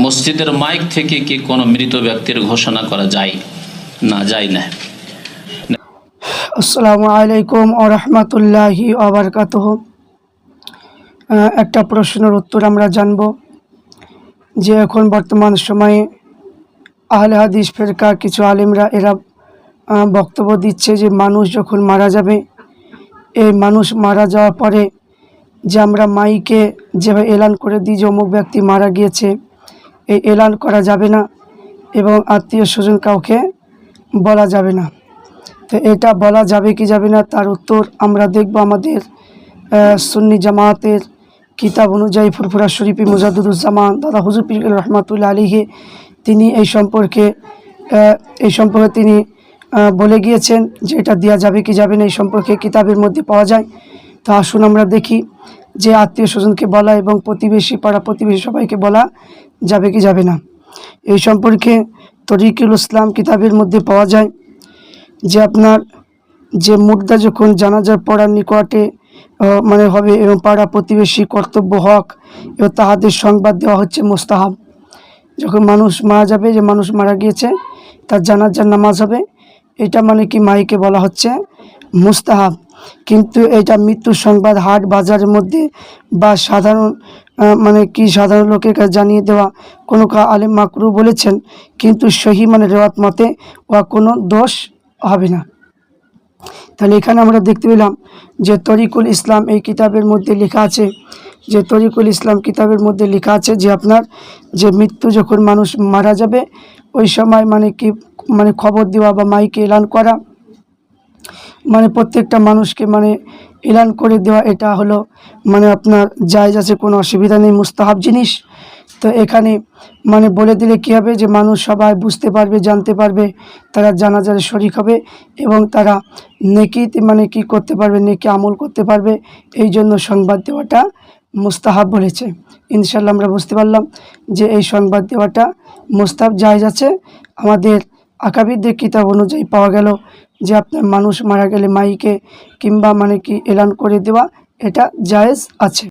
মসজিদের মাইক থেকে কি কোনো মৃত ব্যক্তির ঘোষণা করা যায়? না যায় না। আসসালামু আলাইকুম ও রহমতুল্লাহি আবরকাতহ একটা প্রশ্নের উত্তর আমরা জানব যে এখন বর্তমান সময়ে আহলে হাদিস ফেরকা কিছু আলিমরা এরা বক্তব্য দিচ্ছে যে মানুষ যখন মারা যাবে, এই মানুষ মারা যাওয়ার পরে যে আমরা মাইকে যেভাবে এলান করে দিই যে অমুক ব্যক্তি মারা গিয়েছে এই এলান করা যাবে না এবং আত্মীয় স্বজন কাউকে বলা যাবে না। তো এটা বলা যাবে কি যাবে না তার উত্তর আমরা দেখব আমাদের সুন্নি জামাতের কিতাব অনুযায়ী ফুরফুরা শরীফি মুজাদুরুজ্জামান দাদা হুজুর পীর রহমাতুল্লা আলীহে তিনি এই সম্পর্কে এই সম্পর্কে তিনি বলে গিয়েছেন যে এটা দেওয়া যাবে কি যাবে না এই সম্পর্কে কিতাবের মধ্যে পাওয়া যায়। তো আসুন আমরা দেখি যে আত্মীয় স্বজনকে বলা এবং প্রতিবেশী পাড়া প্রতিবেশী সবাইকে বলা যাবে কি যাবে না। এই সম্পর্কে তরিকুল ইসলাম কিতাবের মধ্যে পাওয়া যায় যে আপনার যে মুর্দা যখন জানাজার পড়ার নিকটে মানে হবে এবং পাড়া প্রতিবেশী কর্তব্য হক এবং তাহাদের সংবাদ দেওয়া হচ্ছে মোস্তাহাব। যখন মানুষ মারা যাবে, যে মানুষ মারা গিয়েছে, তার জানাজার নামাজ হবে, এটা মানে কি মাইকে বলা হচ্ছে মুস্তাহাব। কিন্তু এটা মৃত্যুর সংবাদ হাট বাজারের মধ্যে বা সাধারণ মানে কি সাধারণ লোকের কাছে জানিয়ে দেওয়া কোনো কা আলেম মাকরু বলেছেন, কিন্তু সহি মানে রেওয়াত মতে ও কোনো দোষ হবে না। তাহলে এখানে আমরা দেখতে পেলাম যে তরিকুল ইসলাম এই কিতাবের মধ্যে লেখা আছে, যে তরিকুল ইসলাম কিতাবের মধ্যে লেখা আছে যে আপনার যে মৃত্যু যখন মানুষ মারা যাবে, ওই সময় মানে কি মানে খবর দেওয়া বা মাইকে এলান করা মানে প্রত্যেকটা মানুষকে মানে এলান করে দেওয়া, এটা হলো মানে আপনার জায়জ আছে, কোনো অসুবিধা নেই, মুস্তাহাব জিনিস। তো এখানে মানে বলে দিলে কী হবে যে, মানুষ সবাই বুঝতে পারবে, জানতে পারবে, তারা জানা জানাজারে শরিক হবে এবং তারা নেকিতে মানে কি করতে পারবে, নেকি আমল করতে পারবে, এই জন্য সংবাদ দেওয়াটা মুস্তাহাব বলেছে। ইনশাল্লাহ আমরা বুঝতে পারলাম যে এই সংবাদ দেওয়াটা মুস্তাহাব জায়জ আছে। আমাদের আকাবিদের কিতাব অনুযায়ী পাওয়া গেল যে আপনার মানুষ মারা গেলে মাইকে কিংবা মানে কি এলান করে দেওয়া এটা জায়েজ আছে।